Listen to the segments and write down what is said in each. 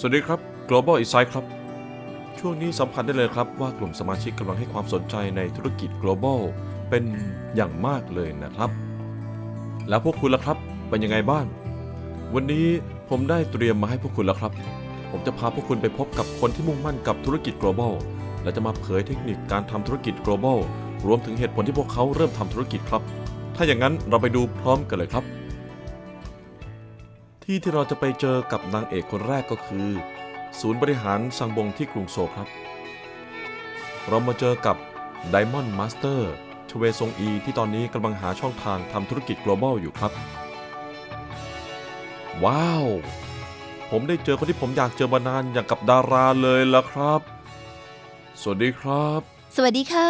สวัสดีครับ Global Insight ครับ ช่วงนี้สัมผัสได้เลยครับว่ากลุ่มสมาชิกกำลังให้ความสนใจในธุรกิจ Global เป็นอย่างมากเลยนะครับ แล้วพวกคุณล่ะครับ เป็นยังไงบ้าง วันนี้ผมได้เตรียมมาให้พวกคุณแล้วครับ ผมจะพาพวกคุณไปพบกับคนที่มุ่งมั่นกับธุรกิจ Global และจะมาเผยเทคนิคการทำธุรกิจ Global รวมถึงเหตุผลที่พวกเขาเริ่มทำธุรกิจครับ ถ้าอย่างนั้นเราไปดูพร้อมกันเลยครับ ที่ที่เราจะไปเจอกับนางเอกคนแรกก็คือ ศูนย์บริหารซังบงที่กรุงโซลครับ เรามาเจอกับ Diamond Master ชเวซงอีที่ตอนนี้กำลังหาช่องทางทำธุรกิจ global อยู่ครับ ว้าว ผมได้เจอคนที่ผมอยากเจอมานานอย่างกับดาราเลยล่ะครับ สวัสดีครับ สวัสดีค่ะ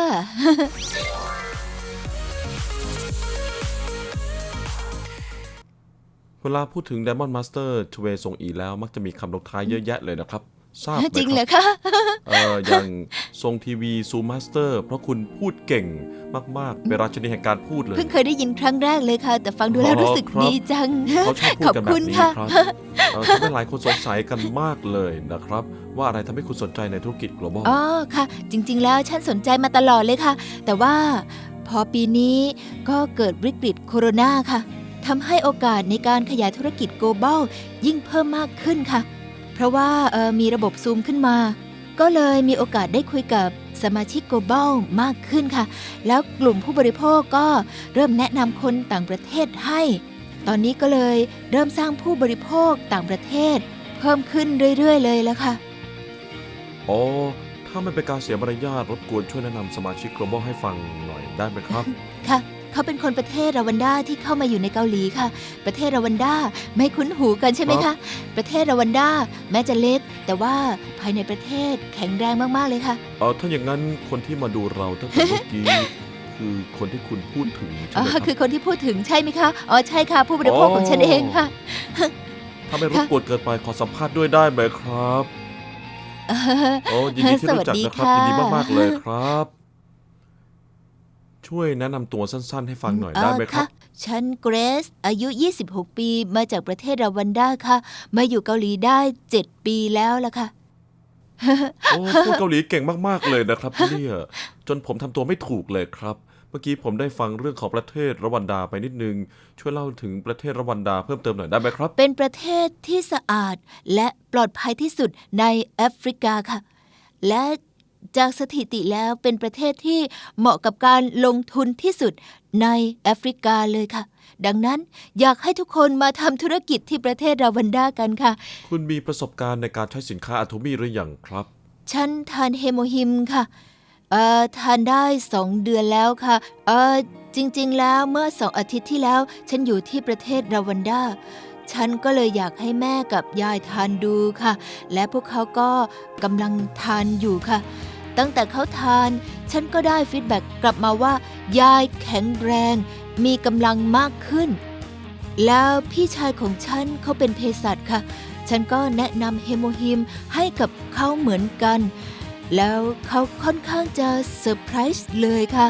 เวลาพูดถึง Diamond Master ชเวซงอีแล้วมักจะมีคำลงท้ายเยอะแยะเลยนะครับ ทราบไหมจริงคเหรรัอบคะเอ่ออย่างทรงทีวีซูมาสเตอร์เพราะคุณพูดเก่งมากๆเป็นราชินีแห่งการพูดเลย เพิ่งเคยได้ยินครั้งแรกเลยค่ะ แต่ฟังดูแล้วอ๋อรู้สึกครับดีจัง เขาชอบพูดกันขอบแบบคุณนี้ค่ะครับเอ่อทำให้หลายคนสงสัยกันมากเลยนะครับ ว่าอะไรทำให้คุณสนใจในธุรกิจ global อ๋อค่ะ จริง ๆ แล้วฉันสนใจมาตลอดเลยค่ะ แต่ว่าพอปีนี้ก็เกิดวิกฤตโคโรนาค่ะ ทำให้โอกาสในการขยายธุรกิจ global ยิ่งเพิ่มมากขึ้นค่ะ เพราะว่าเอ่อมีระบบซูมขึ้นมา ก็เลยมีโอกาสได้คุยกับสมาชิก global มากขึ้นค่ะ แล้วกลุ่มผู้บริโภคก็เริ่มแนะนำคนต่างประเทศให้ ตอนนี้ก็เลยเริ่มสร้างผู้บริโภคต่างประเทศ เพิ่มขึ้นเรื่อย ๆ เลยแล้วค่ะ อ๋อ ถ้าไม่เป็นการเสียมารยาทรบกวนช่วยแนะนำสมาชิก global ให้ฟังหน่อยได้ไหมครับ ค่ะ เขาเป็นคนประเทศรวันดาที่เข้ามาอยู่ในเกาหลีค่ะ ประเทศรวันดาไม่คุ้นหูกันใช่ไหมครัคะบประเทศรวันดาแม้จะเล็ก แต่ว่าภายในประเทศแข็งแรงมากๆเลยค่ะเออถ้าอย่างนั้นคนที่มาดูเราตั้งแต่เมื่อกี้คือคนที่คุณพูดถึงใช่อ๋อไหมครับคือคนที่พูดถึงใช่ไหมคะอ๋อใช่ค่ะ ผู้บริโภคอ๋อของฉันเองค่ะถ้าไม่รบกวนเกินไปขอสัมภาษณ์ด้วยได้ไหมครับโอ้ยินดีที่รู้จักนะครับสวัยิสนดีดีค่ะมากๆเลยครับ ช่วยแนะนำตัวสั้นๆ ให้ฟังหน่อยได้ไหมครับเอ่อะฉันเกรซอายุ 26 ปีมาจากประเทศรวันดาค่ะ มาอยู่เกาหลีได้ 7 ปีแล้วล่ะค่ะ โอ้พูดเกาหลีเก่งมากๆเลยนะครับเนี่ยจนผมทำตัวไม่ถูกเลยครับ เมื่อกี้ผมได้ฟังเรื่องของประเทศรวันดาไปนิดนึง ช่วยเล่าถึงประเทศรวันดาเพิ่มเติมหน่อยได้ไหมครับ เป็นประเทศที่สะอาดและปลอดภัยที่สุดในแอฟริกาค่ะ และ จากสถิติแล้วเป็นประเทศที่เหมาะกับการลงทุนที่สุดในแอฟริกาเลยค่ะ ดังนั้นอยากให้ทุกคนมาทำธุรกิจที่ประเทศราวันดากันค่ะ คุณมีประสบการณ์ในการใช้สินค้าอะโทมี่หรือยังครับ ฉันทานเฮโมฮิมค่ะเอ่อทานได้สองเดือนแล้วค่ะเอ่อจริง ๆ แล้วเมื่อสองอาทิตย์ที่แล้ว ฉันอยู่ที่ประเทศราวันดาฉันก็เลยอยากให้แม่กับยายทานดูค่ะ และพวกเขาก็กำลังทานอยู่ค่ะ ตั้งแต่เขาทาน ฉันก็ได้ฟีดแบ็กกลับมาว่า ยายแข็งแรง มีกำลังมากขึ้น แล้วพี่ชายของฉันเขาเป็นเภสัชค่ะ ฉันก็แนะนำเฮโมฮิมให้กับเขาเหมือนกัน แล้วเขาค่อนข้างจะเซอร์ไพรส์เลยค่ะ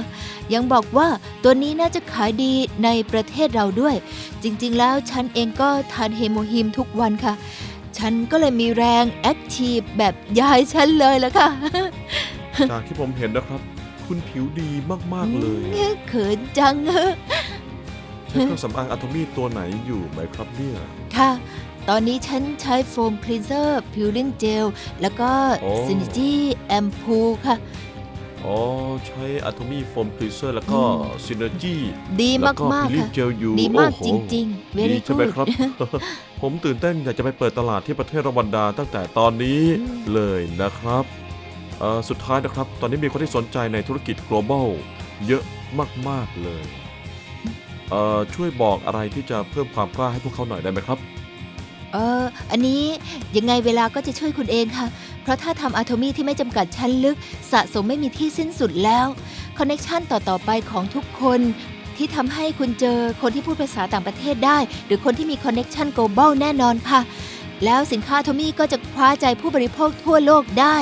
ยังบอกว่าตัวนี้น่าจะขายดีในประเทศเราด้วย จริงๆ แล้วฉันเองก็ทานเฮโมฮิมทุกวันค่ะฉันก็เลยมีแรงแอคทีฟแบบยายฉันเลยละค่ะ จากที่ผมเห็นนะครับ คุณผิวดีมากๆเลยเขินจังใช้เครื่องสำอางอะโทมี่ตัวไหนอยู่ไหมครับเนี่ยค่ะ ตอนนี้ฉันใช้โฟมคลีนเซอร์พิวลิ่งเจลแล้วก็โอ้ซินิจี้แอมพูค่ะอ๋อใช้อะโทมี่โฟมคลีเซอร์แล้วก็อืมซินเนอร์จีดีแล้วก็มากพิๆลิค่ะเจลยูดีมากโอ้โหจริงๆ very ดีใช่ไหม good ครับผมตื่นเต้นอยากจะไปเปิดตลาดที่ประเทศรวันดาตั้งแต่ตอนนี้อืมเลยนะครับเอ่อ สุดท้ายนะครับ ตอนนี้มีคนที่สนใจในธุรกิจ global เยอะมาก ๆ เลยเอ่อช่วยบอกอะไรที่จะเพิ่มความกล้าให้พวกเขาหน่อยได้ไหมครับ เอออันนี้ยังไงเวลาก็จะช่วยคุณเองค่ะ เพราะถ้าทำอะโทมี่ที่ไม่จำกัดชั้นลึก สะสมไม่มีที่สิ้นสุดแล้วคอนเน็ชันต่อ ๆ ไปของทุกคน ที่ทำให้คุณเจอคนที่พูดภาษาต่างประเทศได้ หรือคนที่มีคอนเน็ชัน global แน่นอนค่ะ แล้วสินค้าอะโทมี่ก็จะคว้าใจผู้บริโภคทั่วโลกได้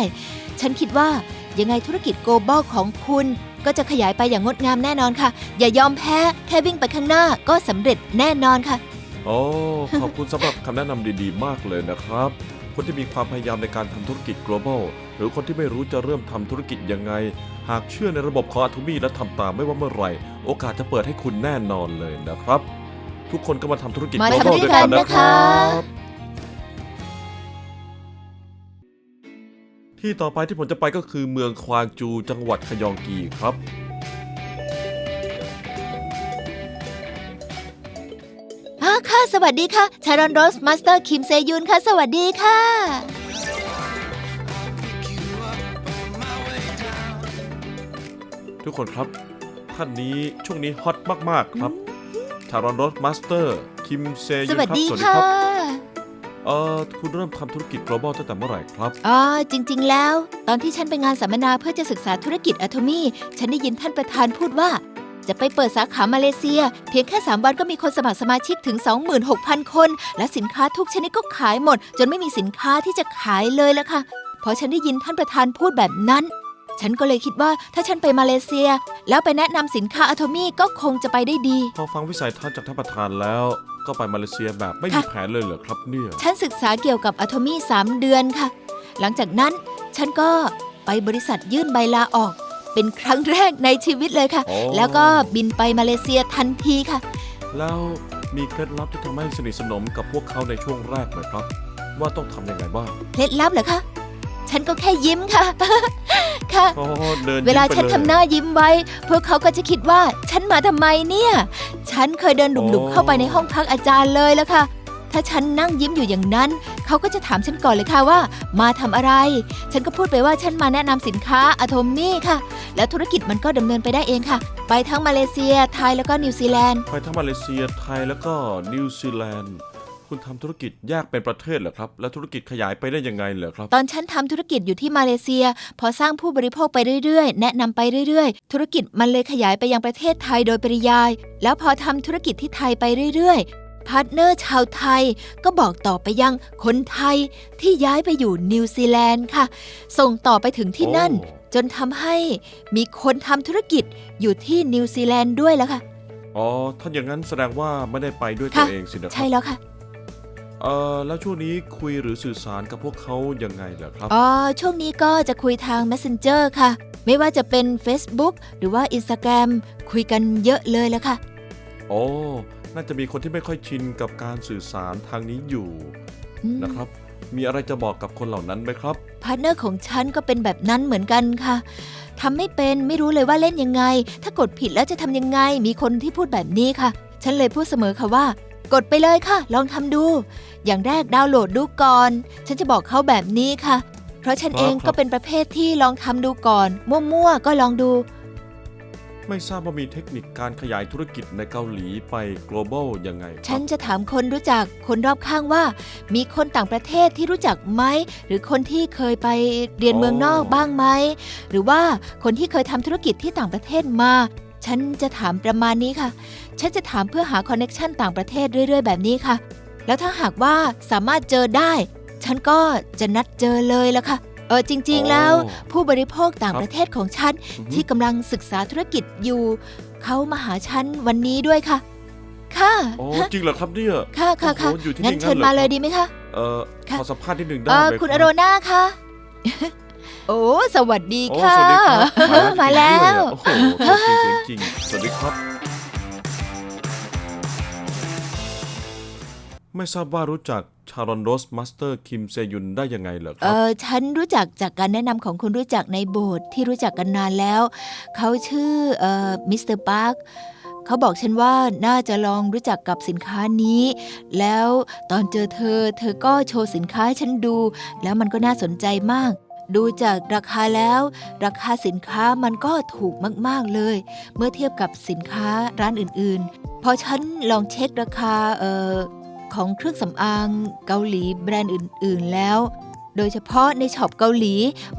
ฉันคิดว่ายังไงธุรกิจ global ของคุณ ก็จะขยายไปอย่างงดงามแน่นอนค่ะ อย่ายอมแพ้ แค่วิ่งไปข้างหน้าก็สำเร็จแน่นอนค่ะ โอ้ขอบคุณสำหรับคำแนะนำดีๆ มากเลยนะครับ คนที่มีความพยายามในการทำธุรกิจ global หรือคนที่ไม่รู้จะเริ่มทำธุรกิจยังไง หากเชื่อในระบบของ Atomy และทำตามไม่ว่าเมื่อไหร่ โอกาสจะเปิดให้คุณแน่นอนเลยนะครับ ทุกคนก็มาทำธุรกิจ มา global ทำด้วยด้วยกันกันนะนะคคะรับ ที่ต่อไปที่ผมจะไปก็คือเมืองควางจูจังหวัดขยองกีครับอ่าค่ะ สวัสดีค่ะชารอนโรสมาสเตอร์คิมเซยุนค่ะ สวัสดีค่ะ ทุกคนครับ ท่านนี้ช่วงนี้ฮอตมาก ๆ ครับชารอนรสมาสเตอร์คิมเซยุสนวัสครับดีสวัสดีค่ะครับ เอ่อคุณเริ่มทำธุรกิจ global ตั้งแต่เมื่อไหร่ครับ อ๋อจริง ๆ แล้ว ตอนที่ฉันไปงานสัมมนาเพื่อจะศึกษาธุรกิจอะโทมี่ฉันได้ยินท่านประธานพูดว่า จะไปเปิดสาขามาเลเซีย เพียงแค่ 3 วันก็มีคนสมัครสมาชิกถึง 26,000 คน และสินค้าทุกชนิดก็ขายหมด จนไม่มีสินค้าที่จะขายเลยละค่ะพอฉันได้ยินท่านประธานพูดแบบนั้น ฉันก็เลยคิดว่าถ้าฉันไปมาเลเซีย แล้วไปแนะนำสินค้าอะโทมี่ก็คงจะไปได้ดี พอฟังวิสัยทัศน์จากท่านประธานแล้ว ก็ไปมาเลเซียแบบไม่มีค่ะ แผนเลยเหรอครับเนี่ย ฉันศึกษาเกี่ยวกับอะโทมี่3เดือนค่ะ หลังจากนั้นฉันก็ไปบริษัทยื่นใบลาออก เป็นครั้งแรกในชีวิตเลยค่ะ โอ้ แล้วก็บินไปมาเลเซียทันทีค่ะ แล้วมีเคล็ดลับที่ทำให้สนิทสนมกับพวกเขาในช่วงแรกไหมครับ ว่าต้องทำยังไงบ้าง เคล็ดลับเหรอคะ ฉันก็แค่ยิ้มค่ะ ค่ะอ๋อเดินเวลายิ้มไปฉันยทำหน้ายิ้มไว้ พวกเขาก็จะคิดว่าฉันมาทำไมเนี่ย ฉันเคยเดินดุ่มโอ้ๆเข้าไปในห้องพักอาจารย์เลยแล้วค่ะ ถ้าฉันนั่งยิ้มอยู่อย่างนั้น เขาก็จะถามฉันก่อนเลยค่ะว่า มาทำอะไร ฉันก็พูดไปว่าฉันมาแนะนำสินค้าอะโทมี่ค่ะ แล้วธุรกิจมันก็ดำเนินไปได้เองค่ะ ไปทั้งมาเลเซีย ไทยแล้วก็นิวซีแลนด์ ไปทั้งมาเลเซียไทยแล้วก็นิวซีแลนด์ คุณทำธุรกิจแยกเป็นประเทศเหรอครับ แล้วธุรกิจขยายไปได้ยังไงเหรอครับ ตอนฉันทำธุรกิจอยู่ที่มาเลเซีย พอสร้างผู้บริโภคไปเรื่อยๆ แนะนำไปเรื่อยๆ ธุรกิจมันเลยขยายไปยังประเทศไทยโดยปริยาย แล้วพอทำธุรกิจที่ไทยไปเรื่อยๆ พาร์ทเนอร์ชาวไทย ก็บอกต่อไปยังคนไทยที่ย้ายไปอยู่นิวซีแลนด์ค่ะ ส่งต่อไปถึงที่นั่น โอ้ จนทำให้มีคนทำธุรกิจอยู่ที่นิวซีแลนด์ด้วยแล้วค่ะ อ๋อ ถ้าอย่างนั้นแสดงว่าไม่ได้ไปด้วยตัค่ะวเองสินะครัใช่แล้วค่ะ เอ่อแล้วช่วงนี้คุยหรือสื่อสารกับพวกเขายังไงเหรอครับ อ๋อ ช่วงนี้ก็จะคุยทาง Messenger ค่ะ ไม่ว่าจะเป็น Facebook หรือว่า Instagram คุยกันเยอะเลยแล้วค่ะ โอ้น่าจะมีคนที่ไม่ค่อยชินกับการสื่อสารทางนี้อยู่อืม นะครับ มีอะไรจะบอกกับคนเหล่านั้นไหมครับ พาร์ทเนอร์ของฉันก็เป็นแบบนั้นเหมือนกันค่ะทำไม่เป็นไม่รู้เลยว่าเล่นยังไง ถ้ากดผิดแล้วจะทำยังไง มีคนที่พูดแบบนี้ค่ะ ฉันเลยพูดเสมอค่ะว่า กดไปเลยค่ะ ลองทำดู อย่างแรกดาวน์โหลดดูก่อน ฉันจะบอกเขาแบบนี้ค่ะ เพราะฉันครับเองครัก็บเป็นประเภทที่ลองทำดูก่อน มั่วๆก็ลองดู ไม่ทราบว่ามีเทคนิคการขยายธุรกิจในเกาหลีไป global ยังไงคฉัรันบจะถามคนรู้จักคนรอบข้างว่า มีคนต่างประเทศที่รู้จักไหม หรือคนที่เคยไปเรียนเมืองนอกบ้างไหม หรือว่าคนที่เคยทำธุรกิจที่ต่างประเทศมา ฉันจะถามประมาณนี้ค่ะ ฉันจะถามเพื่อหาคอนเน็ชันต่างประเทศเรื่อย ๆ แบบนี้ค่ะ แล้วถ้าหากว่าสามารถเจอได้ ฉันก็จะนัดเจอเลยละค่ะ เออจริง ๆ แล้วโอ้ผู้บริโภคต่างครับประเทศของฉันอือฮึที่กำลังศึกษาธุรกิจอยู่ เขามาหาฉันวันนี้ด้วยค่ะ ค่ะอ๋อจริงเหรอครับเนี่ยค่ะค่ะค่ะโอ้โหอยู่ที่งั้นนี่เชิญหรอมาครับเลยดีไหมคะเอ่อค่ะขอสัมภาษณ์นิดหนึ่งได้เออไหมคุณรัอบโรนาค่ะ โอ้ สวัสดีโอ้ค่ะ สวัสดีครับมาแล้วโอ้โหตัวจริงเสียงจริงสวัสดีครับ ไม่ทราบว่ารู้จักชารอนโรสมาสเตอร์คิมเซยุนได้ยังไงเหรอคเอรับ อฉันรู้จักจากการแนะนำของคนรู้จักในโบสถ์ที่รู้จักกันนานแล้ว เขาชื่อเอ่อมิสเตอร์ปาร์คเขาบอกฉันว่าน่าจะลองรู้จักกับสินค้านี้ แล้วตอนเจอเธอ เธอก็โชว์สินค้าให้ฉันดู แล้วมันก็น่าสนใจมาก ดูจากราคาแล้ว ราคาสินค้ามันก็ถูกมากๆเลย เมื่อเทียบกับสินค้าร้านอื่นๆ พอฉันลองเช็คราคาเอ่อของเครื่องสำอางเกาหลีแบรนด์อื่น ๆแล้ว โดยเฉพาะในช็อปเกาหลี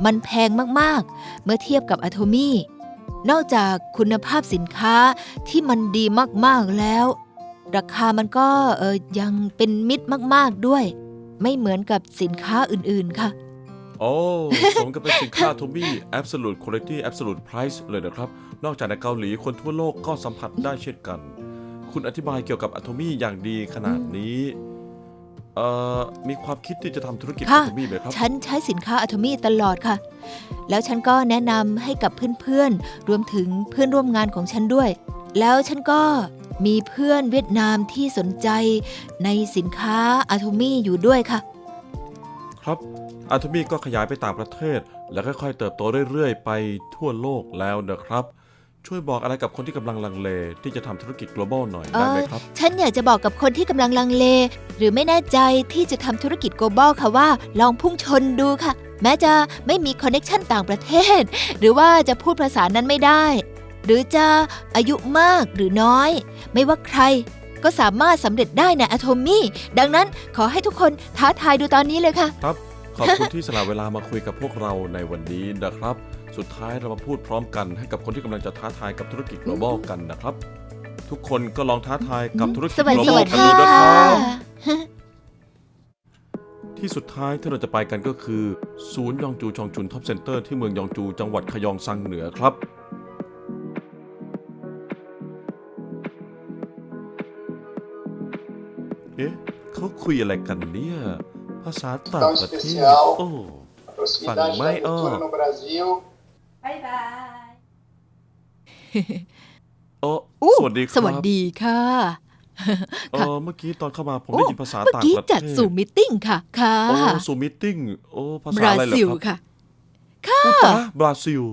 มันแพงมากๆ เมื่อเทียบกับอะโทมี่นอกจากคุณภาพสินค้าที่มันดีมากๆแล้ว ราคามันก็เออยังเป็นมิตรมาก ๆด้วย ไม่เหมือนกับสินค้าอื่นๆค่ะ โอ้ผมก็เป็นสินค้าทูมี่ Absolute Quality Absolute Price เลยนะครับ นอกจากในเกาหลีคนทั่วโลกก็สัมผัสได้เช่นกันคคุณอธิบายเกี่ยวกับอะโทมี่อย่างดีขนาดนี้ เอ่อ มีความคิดที่จะทำธุรกิจค่ะอะโทมี่ไหมครับ ฉันใช้สินค้าอะโทมี่ตลอดค่ะ แล้วฉันก็แนะนำให้กับเพื่อนๆ รวมถึงเพื่อนร่วมงานของฉันด้วย แล้วฉันก็มีเพื่อนเวียดนามที่สนใจในสินค้าอะโทมี่อยู่ด้วยค่ะ ครับ อะโทมี่ก็ขยายไปต่างประเทศ และค่อยๆ เติบโตเรื่อยๆ ไปทั่วโลกแล้วนะครับ ช่วยบอกอะไรกับคนที่กำลังลังเล ที่จะทำธุรกิจ global หน่อยได้ไหมครับ ฉันอยากจะบอกกับคนที่กำลังลังเล หรือไม่แน่ใจที่จะทำธุรกิจ global ค่ะว่า ลองพุ่งชนดูค่ะ แม้จะไม่มีคอนเน็ชันต่างประเทศ หรือว่าจะพูดภาษานั้นไม่ได้ หรือจะอายุมากหรือน้อย ไม่ว่าใครก็สามารถสำเร็จได้ในอะโทมี่ ดังนั้นขอให้ทุกคนท้าทายดูตอนนี้เลยค่ะ ครับ ขอบคุณที่สละเวลามาคุยกับพวกเราในวันนี้นะครับ สุดท้ายเรามาพูดพร้อมกันให้กับคนที่กำลังจะท้าทายกับธุรกิจ global กันนะครับ ทุกคนก็ลองท้าทายกับธุรกิจ สวัสดี global กันค่ะดูนะครับ ที่สุดท้ายที่เราจะไปกันก็คือ ศูนย์ยองจูชองจุนท็อปเซ็นเตอร์ที่เมืองยองจูจังหวัดขยองซังเหนือครับ เอ๊ะเขาคุยอะไรกันเนี่ย ภาษาต่างประเทศโอ้ Proximidade Fala, mãe, da cultura ó. no Brasil. บายบายโอ้อู้สวัสดีครับสวัสดีค่ะเออเมื่อกี้ตอนเข้ามาผมโอ้ได้ยินภาษาเมื่อต่างกี้ประเทศจัดสู่มิทติ้งค่ะ ค่ะโอ้ซูมิทติ้งโอ้ภาบษาราอะไรเหรอซิลครับค่ะอุตาบราซิล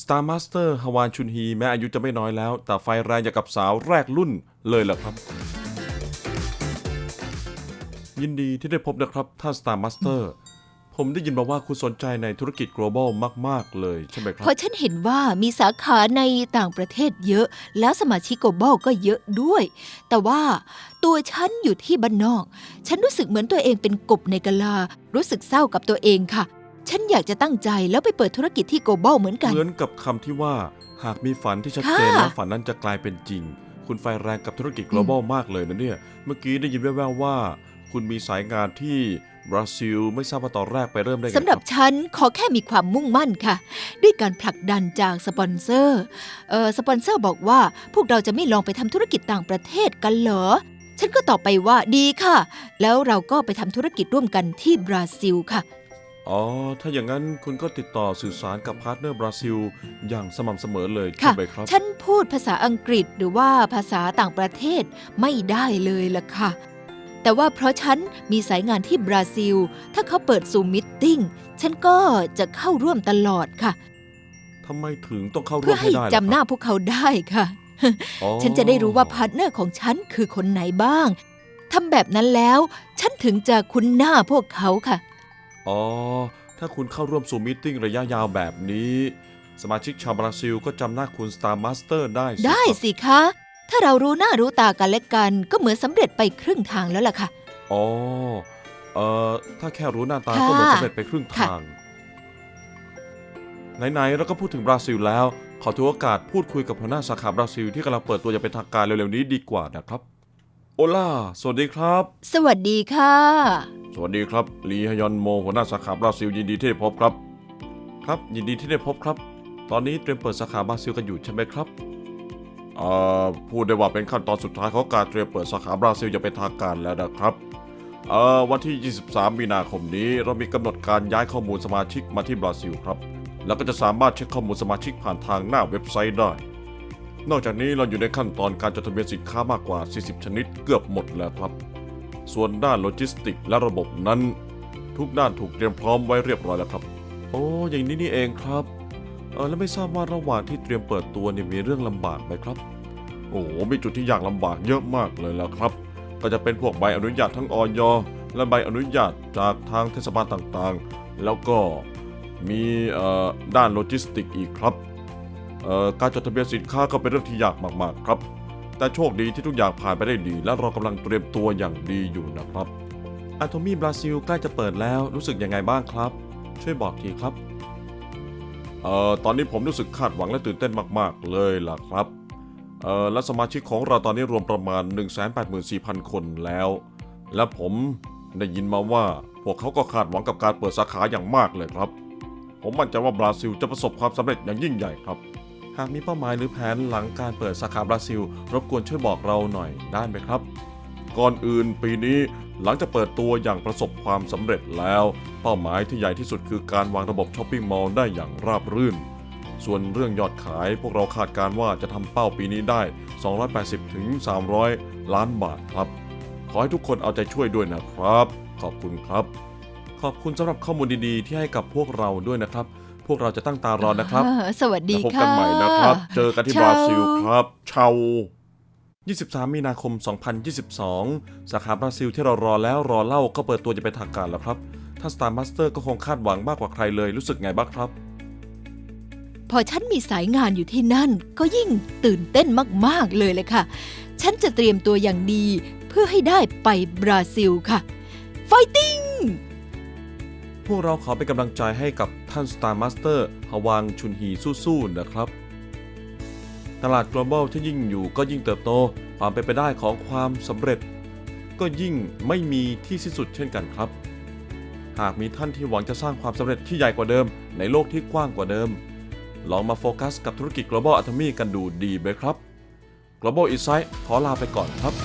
Star Master ฮวานชุนฮีแม้อายุจะไม่น้อยแล้ว แต่ไฟแรงอย่างกับสาวแรกรุ่นเลยแหละครับ ยินดีที่ได้พบนะครับท่าน Star Master ผมได้ยินมาว่าคุณสนใจในธุรกิจ global มาก ๆ เลยใช่ไหมครับ เพราะฉันเห็นว่ามีสาขาในต่างประเทศเยอะ แล้วสมาชิกโกลบอลก็เยอะด้วย แต่ว่าตัวฉันอยู่ที่บ้านนอก ฉันรู้สึกเหมือนตัวเองเป็นกบในกะลา รู้สึกเศร้ากับตัวเองค่ะ ฉันอยากจะตั้งใจแล้วไปเปิดธุรกิจที่โกลบอลเหมือนกัน เหมือนกับคำที่ว่า หากมีฝันที่ชัดเจนค่ะแล้วฝันนั้นจะกลายเป็นจริง คุณไฟแรงกับธุรกิจ global มากเลยนะเนี่ย เมื่อกี้ได้ยินแว่วๆว่า คุณมีสายงานที่บราซิลไม่ทราบว่าตอนแรกไปเริ่มได้ไงสำหรับคฉันขอแค่มีความมุ่งมั่นค่ะ ด้วยการผลักดันจากสปอนเซอร์เออสปอนเซอร์บอกว่าพวกเราจะไม่ลองไปทำธุรกิจต่างประเทศกันเหรอ ฉันก็ตอบไปว่าดีค่ะ แล้วเราก็ไปทำธุรกิจร่วมกันที่บราซิลค่ะ อ๋อ ถ้าอย่างนั้นคุณก็ติดต่อสื่อสารกับพาร์ทเนอร์บราซิล อย่างสม่ำเสมอเลยใช่ค่ะ ไหมครับ ฉันพูดภาษาอังกฤษหรือว่าภาษาต่างประเทศไม่ได้เลยล่ะค่ะ แต่ว่าเพราะฉันมีสายงานที่บราซิล ถ้าเขาเปิดซูมมิทติ้งฉันก็จะเข้าร่วมตลอดค่ะ ทำไมถึงต้องเข้าร่เพื่วอมให้ให้ได้ล่ะจำหน้าครับพวกเขาได้ค่ะ อ๋อฉันจะได้รู้ว่าพาร์ทเนอร์ของฉันคือคนไหนบ้างทำแบบนั้นแล้ว ฉันถึงจะคุ้นหน้าพวกเขาค่ะ อ๋อ ถ้าคุณเข้าร่วมสู่มิทติ้งระยะยาวแบบนี้ สมาชิกชาวบราซิลก็จำหน้าคุณ Star Master ได้สิได้ครับ สิคะ ถ้าเรารู้หน้ารู้ตากันและกัน ก็เหมือนสำเร็จไปครึ่งทางแล้วล่ะค่ะ อ๋อ เอ่อ ถ้าแค่รู้หน้าตาค่ะก็เหมือนสำเร็จไปครึ่งค่ะทาง ไหนๆเราก็พูดถึงบราซิลแล้ว ขอถือโอกาสพูดคุยกับหัวหน้าสาขาบราซิลที่กำลังเปิดตัวอย่างเป็นทางการเร็วๆนี้ดีกว่านะครับ โอล่า สวัสดีครับ สวัสดีค่ะ สวัสดีครับ ลีฮยอนโม หัวหน้าสาขาบราซิลยินดีที่ได้พบครับ ครับ ยินดีที่ได้พบครับ ตอนนี้เตรียมเปิดสาขาบราซิลกันอยู่ใช่ไหมครับ เอ่อพูดได้ว่าเป็นขั้นตอนสุดท้ายของการเตรียมเปิดสาขาบราซิลอย่างเป็นทางการแล้วนะครับเอ่อวันที่ 23 มีนาคมนี้เรามีกำหนดการย้ายข้อมูลสมาชิกมาที่บราซิลครับ แล้วก็จะสามารถเช็คข้อมูลสมาชิกผ่านทางหน้าเว็บไซต์ได้ นอกจากนี้เราอยู่ในขั้นตอนการจดทะเบียนสินค้ามากกว่า 40 ชนิดเกือบหมดแล้วครับ ส่วนด้านโลจิสติกและระบบนั้น ทุกด้านถูกเตรียมพร้อมไว้เรียบร้อยแล้วครับ โอ้อย่างนี้นี่เองครับ เออแล้วไม่ทราบว่าระหว่างที่เตรียมเปิดตัวเนี่ยมีเรื่องลำบากไหมครับ โอ้โหมีจุดที่ยากลำบากเยอะมากเลยแล้วครับ ก็จะเป็นพวกใบอนุญาตทั้งออยและใบอนุญาตจากทางเทศบาลต่างๆ แล้วก็มีเอ่อด้านโลจิสติกอีกครับเอ่อการจดทะเบียนสินค้าก็เป็นเรื่องที่ยากมากๆครับ แต่โชคดีที่ทุกอย่างผ่านไปได้ดี และเรากำลังเตรียมตัวอย่างดีอยู่นะครับอะโทมี่บราซิลใกล้จะเปิดแล้วรู้สึกยังไงบ้างครับ ช่วยบอกทีครับ เอ่อตอนนี้ผมรู้สึกคาดหวังและตื่นเต้นมาก ๆ เลยล่ะครับเอ่อและสมาชิกของเราตอนนี้รวมประมาณ 184,000 คนแล้ว และผมได้ยินมาว่า พวกเขาก็คาดหวังกับการเปิดสาขาอย่างมากเลยครับ ผมมั่นใจว่าบราซิลจะประสบความสำเร็จอย่างยิ่งใหญ่ครับหากมีเป้าหมายหรือแผนหลังการเปิดสาขาบราซิล รบกวนช่วยบอกเราหน่อยได้ไหมครับ ก่อนอื่นปีนี้หลังจากเปิดตัวอย่างประสบความสำเร็จแล้ว เป้าหมายที่ใหญ่ที่สุดคือการวางระบบช้อปปิ้งมอลล์ได้อย่างราบรื่น ส่วนเรื่องยอดขายพวกเราคาดการณ์ว่าจะทำเป้าปีนี้ได้ 280ถึง300 ล้านบาทครับ ขอให้ทุกคนเอาใจช่วยด้วยนะครับ ขอบคุณครับ ขอบคุณสำหรับข้อมูลดีๆ ที่ให้กับพวกเราด้วยนะครับ พวกเราจะตั้งตารอนะครับอ่าสวัสดีแล้วพบค่ะ กันใหม่นะครับ เจอกันที่เช้าบราซิลครับเชา 23 มีนาคม 2022 สาขาบราซิลที่เรารอแล้วรอเล่าก็เปิดตัวจะเป็นทางการแล้วครับท่านสตาร์มาสเตอร์ก็คงคาดหวังมากกว่าใครเลยรู้สึกไงบ้างครับ พอฉันมีสายงานอยู่ที่นั่น ก็ยิ่งตื่นเต้นมาก ๆ เลยเลยค่ะ ฉันจะเตรียมตัวอย่างดี เพื่อให้ได้ไปบราซิลค่ะไฟติ้งพวกเราขอเป็นกำลังใจให้กับท่านสตาร์มาสเตอร์ฮวังชุนฮีสู้ๆนะครับ ตลาด global ที่ยิ่งอยู่ก็ยิ่งเติบโต ความเป็นไปได้ของความสำเร็จ ก็ยิ่งไม่มีที่สิ้นสุดเช่นกันครับ หากมีท่านที่หวังจะสร้างความสำเร็จที่ใหญ่กว่าเดิม ในโลกที่กว้างกว่าเดิม ลองมาโฟกัสกับธุรกิจ global atomy กันดูดีไหมครับ global insight ขอลาไปก่อนครับ